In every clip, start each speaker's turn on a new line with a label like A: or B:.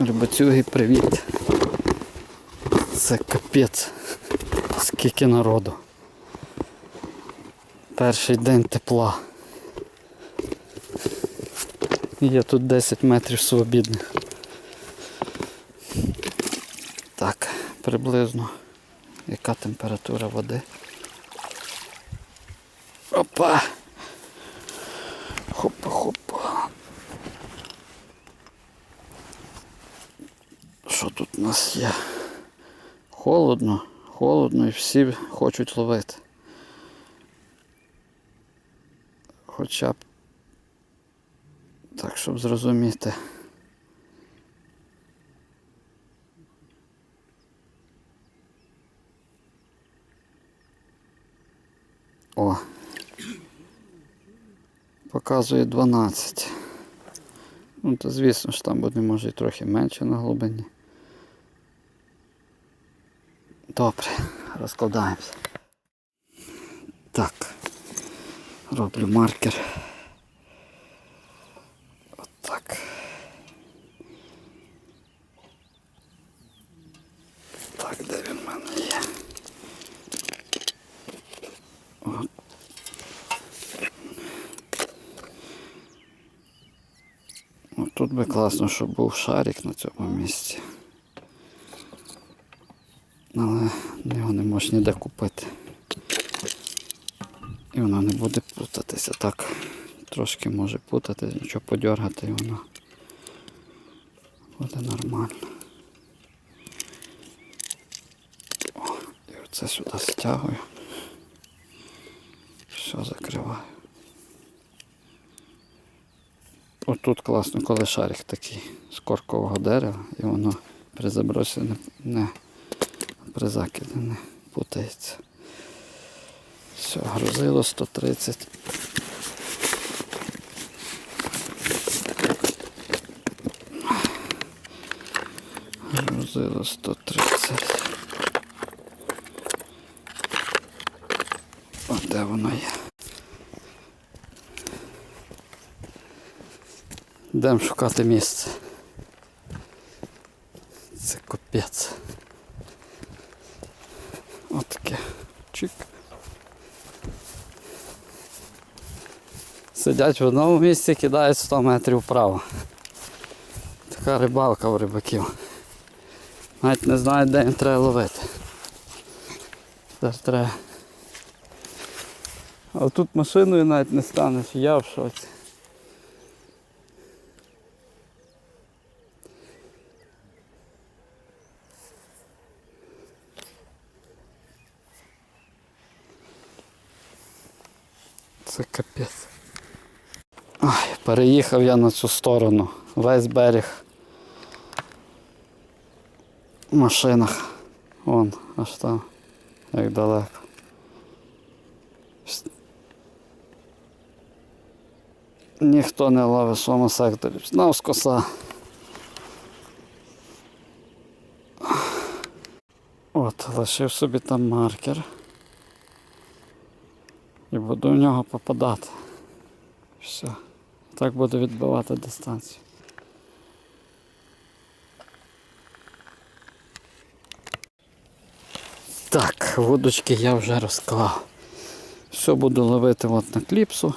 A: Любацюги, привіт. Це капець. Скільки народу. Перший день тепла. Є тут 10 метрів свобідних. Так, приблизно яка температура води. Опа! Хопа-хопа. Що тут у нас є? Холодно, холодно і всі хочуть ловити. Хоча б так, щоб зрозуміти. О. Показує 12. Ну, то звісно ж там буде може і трохи менше на глибині. Добре, розкладаємося. Так. Роблю маркер. Отак. Так, де він в мене є? От. От тут би класно, щоб був шарик на цьому місці. Але його не можеш ніде купити. І воно не буде плутатися. Так, трошки може путати, нічого подергати і воно буде нормально. О, і оце сюди стягую. Все закриваю. Отут класно, коли шарик такий з коркового дерева і воно при забросі не при закиді не путається. Все, грузило 130. Грузило 130. О, де воно є? Йдемо шукати місце. Це капець. Чик. Сидять в одному місці, кидають 100 метрів вправо. Така рибалка у рибаків. Навіть не знають, де їм треба ловити. Тепер треба. А тут машиною навіть не станеш, я в шоці. Це капець. Переїхав я на цю сторону. Весь берег. В машинах. Вон, аж там, як далеко. Ніхто не ловить в своєму секторі. Знав коса. От, лишив собі там маркер. І буду в нього попадати. Все. Так буду відбивати дистанцію. Так, вудочки я вже розклав. Все буду ловити от на кліпсу.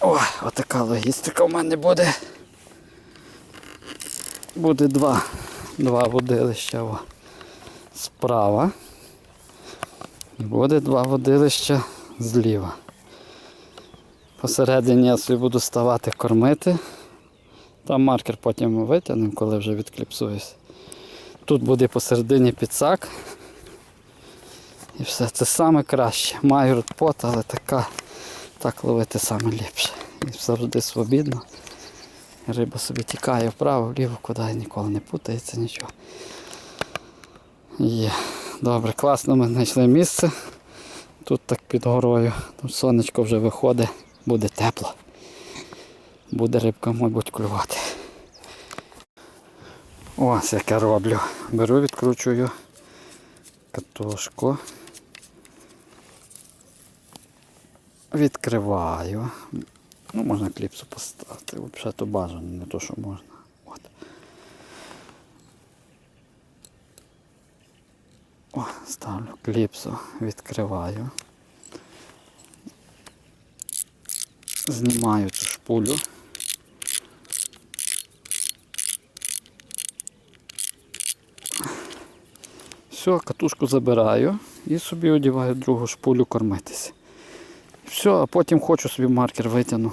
A: О, отака логістика в мене буде. Буде два. Два водилища справа. І буде два водилища зліва. Посередині я собі буду ставати кормити. Там маркер потім витягнемо, коли вже відкліпсуюсь. Тут буде посередині підсак. І все, це саме краще. Маю ротпот, але така, так ловити саме ліпше. І завжди свобідно. Риба собі тікає вправо, вліво, куди ніколи не путається, нічого. Є. Добре, класно ми знайшли місце. Тут так під горою. Тут сонечко вже виходить, буде тепло. Буде рибка, мабуть, клювати. Ось як я роблю. Беру, відкручую катушку. Відкриваю. Ну, можна кліпсу поставити, взагалі то бажано, не то, що можна. От. О, ставлю кліпсу, відкриваю. Знімаю цю шпулю. Все, катушку забираю і собі одягаю другу шпулю кормитися. Все, а потім хочу собі маркер витягну.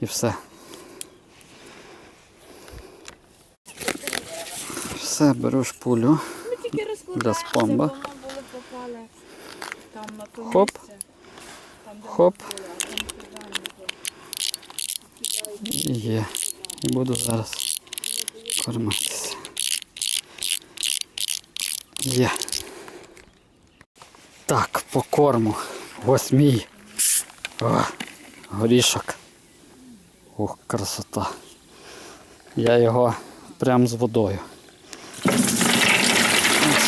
A: І все. Все, беру шпулю. Для спамба. Хоп. Хоп. Є. І буду зараз кормитися. Є. Так, по корму. Ось мій. О, горішок. Ох, красота. Я його прям з водою.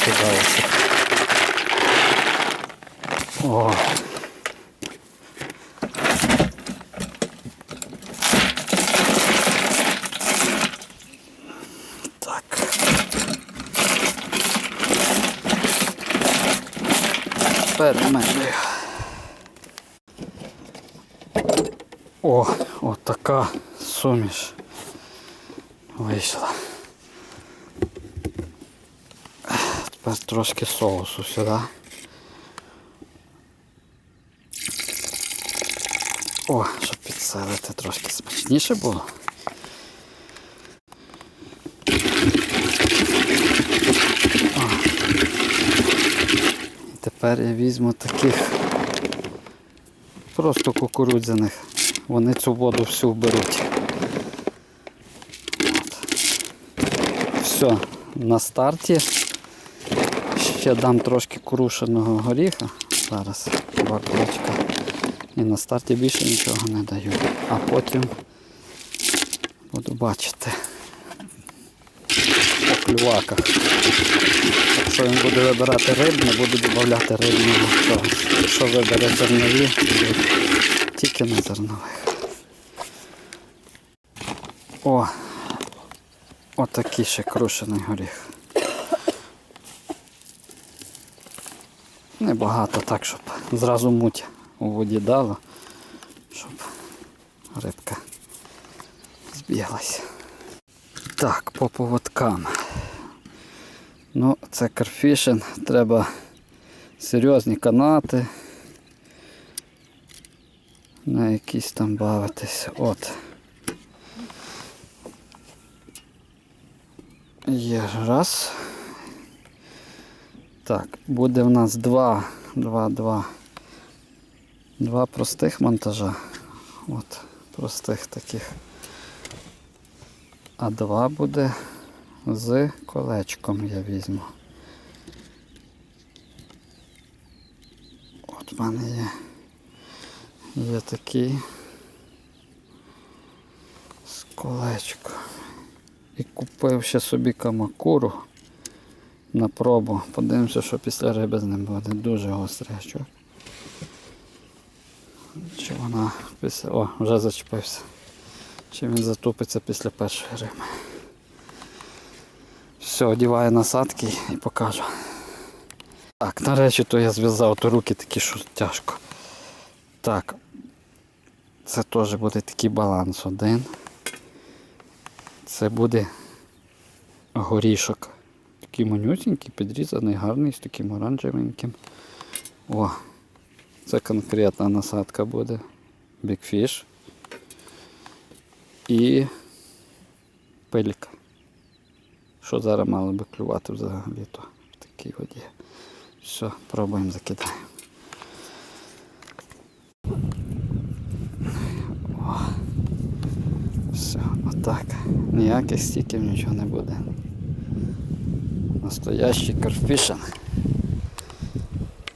A: Ось. О. Перемелюю. О, от така суміш вийшла. Тепер трошки соусу сюди. О, щоб підсилити трошки смачніше було. Тепер я візьму таких просто кукурудзяних. Вони цю воду всю вберуть. От. Все, на старті. Ще дам трошки крушеного горіха. Зараз два кулачка. І на старті більше нічого не даю. А потім буду бачити по клюваках. Якщо він буде вибирати рибне, буду додати рибного. Якщо вибере зернові, тільки на зернових. О! Отакий ще крушений горіх. Небагато так, щоб зразу муть у воді дало, щоб рибка збіглася. Так, по поводкам. Ну, це карфішин, треба серйозні канати. На якісь там бавитись. От. Є раз. Так, буде в нас два, два, два. Два простих монтажа. От, простих таких. А два буде з колечком я візьму. От в мене є, є такий з колечком. І купив ще собі камакуру на пробу. Подивимося, що після риби з ним буде. Дуже гострий гачок. Чи вона після... О, вже зачепився. Чи він затупиться після першої риби. Все, одіваю насадки і покажу. Так, нарешті то я зв'язав, то руки такі, що тяжко. Так. Це теж буде такий баланс один. Це буде горішок. Такий манюсенький, підрізаний, гарний, з таким оранжевеньким. О, це конкретна насадка буде. Fish. І пилька. Що зараз мало би клювати взагалі то в такій воді. Все, пробуємо закидаємо. О, все, отак. Ніяких стіків нічого не буде. Настоящий карфішин.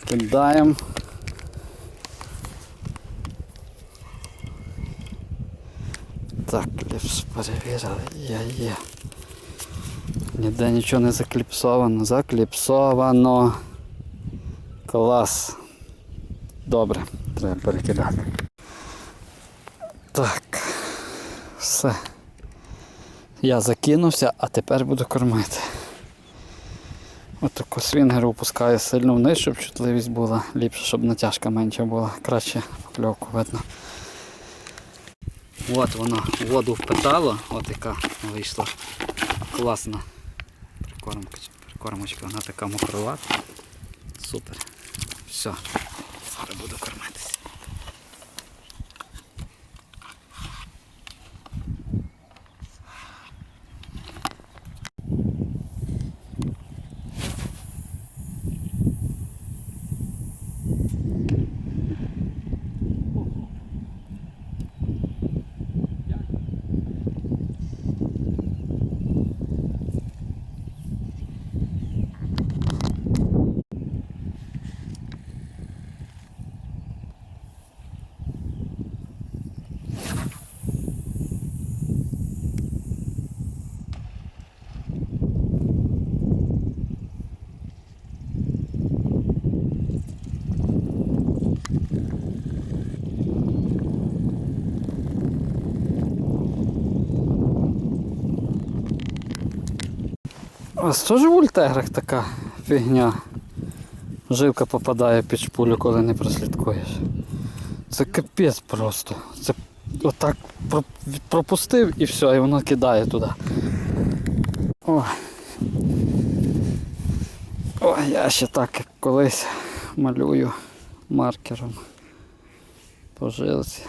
A: Кидаємо. Так, кліпс перевірили. Є, є. Ніде нічого не закліпсовано. Закліпсовано. Клас. Добре, треба перекидати. Так. Все. Я закинувся, а тепер буду кормити. Отаку свінгер опускаю сильно вниз, щоб чутливість була. Ліпше, щоб натяжка менша була. Краще покльовку видно. От воно воду впитало, от яка вийшла. Класна прикормка, прикормочка, вона така мокровата. Супер. Все. Зараз буду кормитися. У вас теж в ультеграх така фігня. Жилка попадає під шпулю, коли не прослідкуєш. Це капець просто. Це отак пропустив і все, і воно кидає туди. Ой. Ой, я ще так колись малюю маркером по жилці.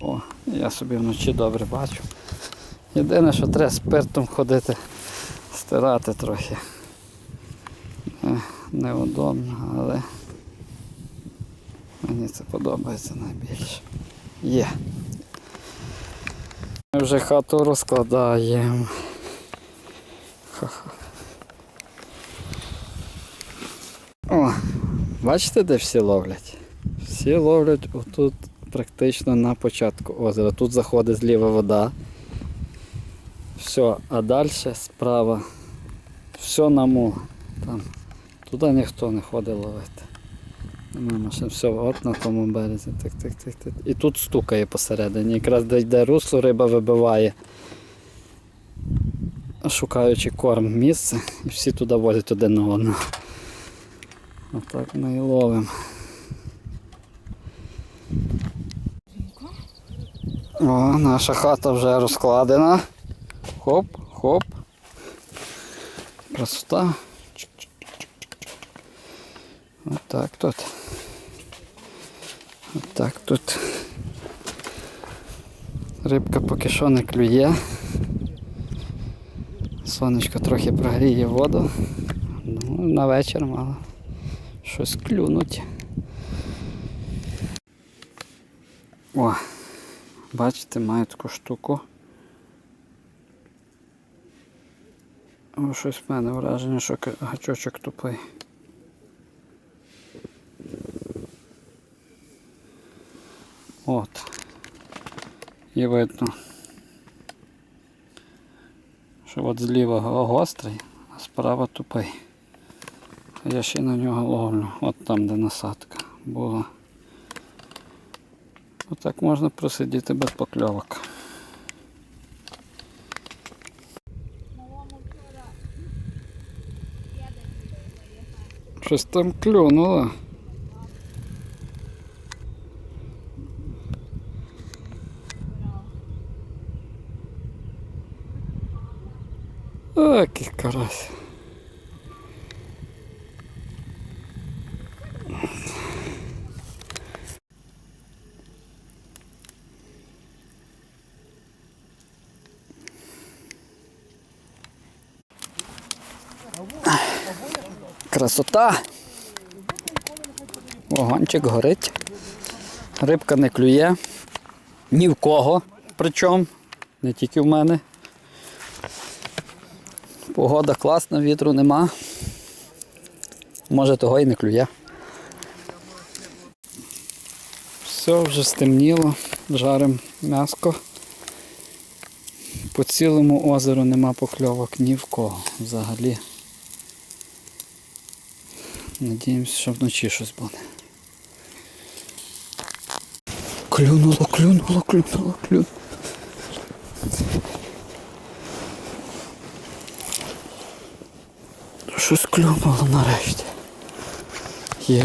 A: О, я собі вночі добре бачу. Єдине, що треба спиртом ходити, стирати трохи. Е, Неудобно, але мені це подобається найбільше. Є. Ми вже хату розкладаємо. О, бачите, де всі ловлять? Всі ловлять отут практично на початку озера. Тут заходить зліва вода. Все, а далі справа все на мул. Там. Туди ніхто не ходить ловити. Нема машин. Все, от на тому березі. Так, так, так, так. І тут стукає посередині. Якраз де йде русло, риба вибиває. Шукаючи корм місце, і всі туди возять один на одного. Отак ми і ловимо. О, наша хата вже розкладена. Хоп, хоп. Красота. Отак тут. Отак тут. Рибка поки що не клює. Сонечко трохи прогріє воду. Ну, на вечір мало. Щось клюнуть. О, бачите, маю таку штуку. О, щось в мене враження, що гачочок тупий. От. І видно. Що от зліва гострий, а справа тупий. Я ще на нього ловлю, от там, де насадка була. Отак можна просидіти без покльовок. Щось там клюнуло. Ах, карась. Красота. Вогончик горить. Рибка не клює. Ні в кого. Причому. Не тільки в мене. Погода класна, вітру нема. Може того і не клює. Все, вже стемніло, жарим м'яско. По цілому озеру нема покльовок ні в кого взагалі. Надіємося, що вночі щось буде. Клюнуло, клюнуло, клюнуло, клюнуло. Щось клюнуло нарешті. Є,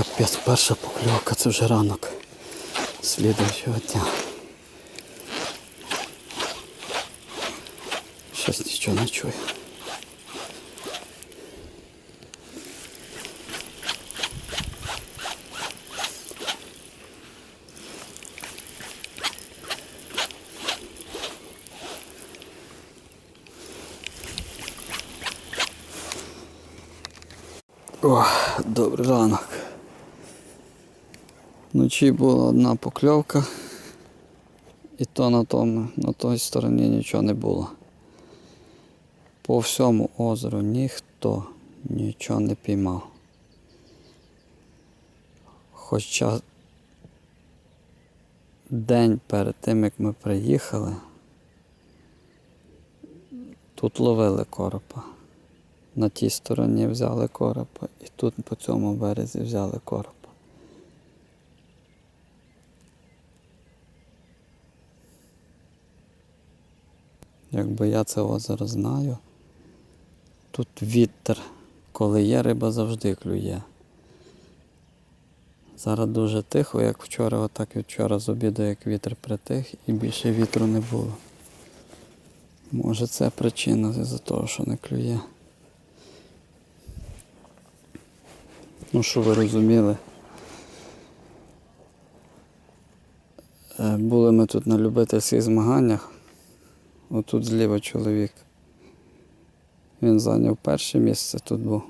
A: капець, перша покльовка, це вже ранок слідуючого дня. Щось нічого не чую. О, добрий ранок. Вночі була одна покльовка, і то на тому, на той стороні нічого не було. По всьому озеру ніхто нічого не піймав. Хоча день перед тим, як ми приїхали, тут ловили коропа. На тій стороні взяли коропа і тут по цьому березі взяли коропа. Якби я це озеро знаю, тут вітер, коли є риба завжди клює. Зараз дуже тихо, як вчора, отак і вчора з обіду, як вітер притих і більше вітру не було. Може це причина з-за того, що не клює. Ну, що ви розуміли. Е, Були ми тут на любительських змаганнях. Отут зліва чоловік. Він зайняв перше місце тут був.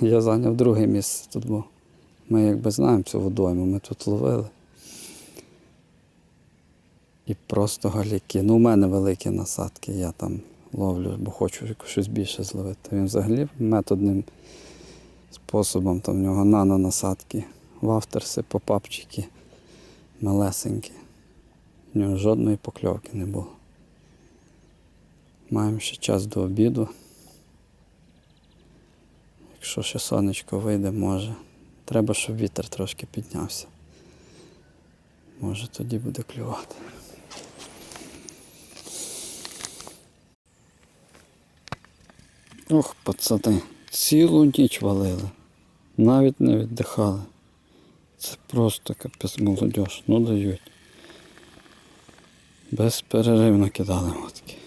A: Я зайняв друге місце тут був. Ми якби знаємо цю водойму, ми тут ловили. І просто галіки. Ну, у мене великі насадки, я там ловлю, бо хочу щось більше зловити. Він взагалі методним способом, там в нього нано-насадки, вафтерси, попапчики малесенькі. В нього жодної покльовки не було. Маємо ще час до обіду. Якщо ще сонечко вийде, може. Треба, щоб вітер трошки піднявся. Може тоді буде клювати. Ох, пацани, цілу ніч валили. Навіть не віддихали. Це просто капець молодіж. Ну дають. Безперервно кидали мотки.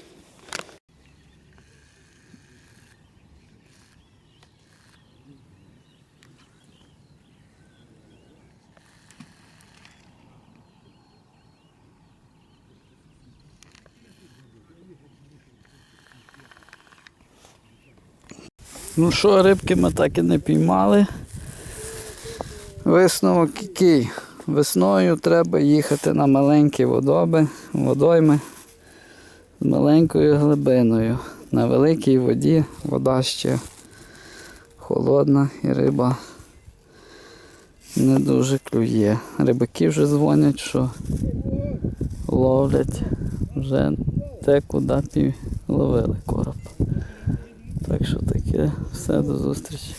A: Ну що, рибки ми так і не піймали. Висновок який? Весною треба їхати на маленькі водоби, водойми з маленькою глибиною. На великій воді вода ще холодна і риба не дуже клює. Рибаки вже дзвонять, що ловлять вже те, куди ловили короб. Так що таке, все, до зустрічі.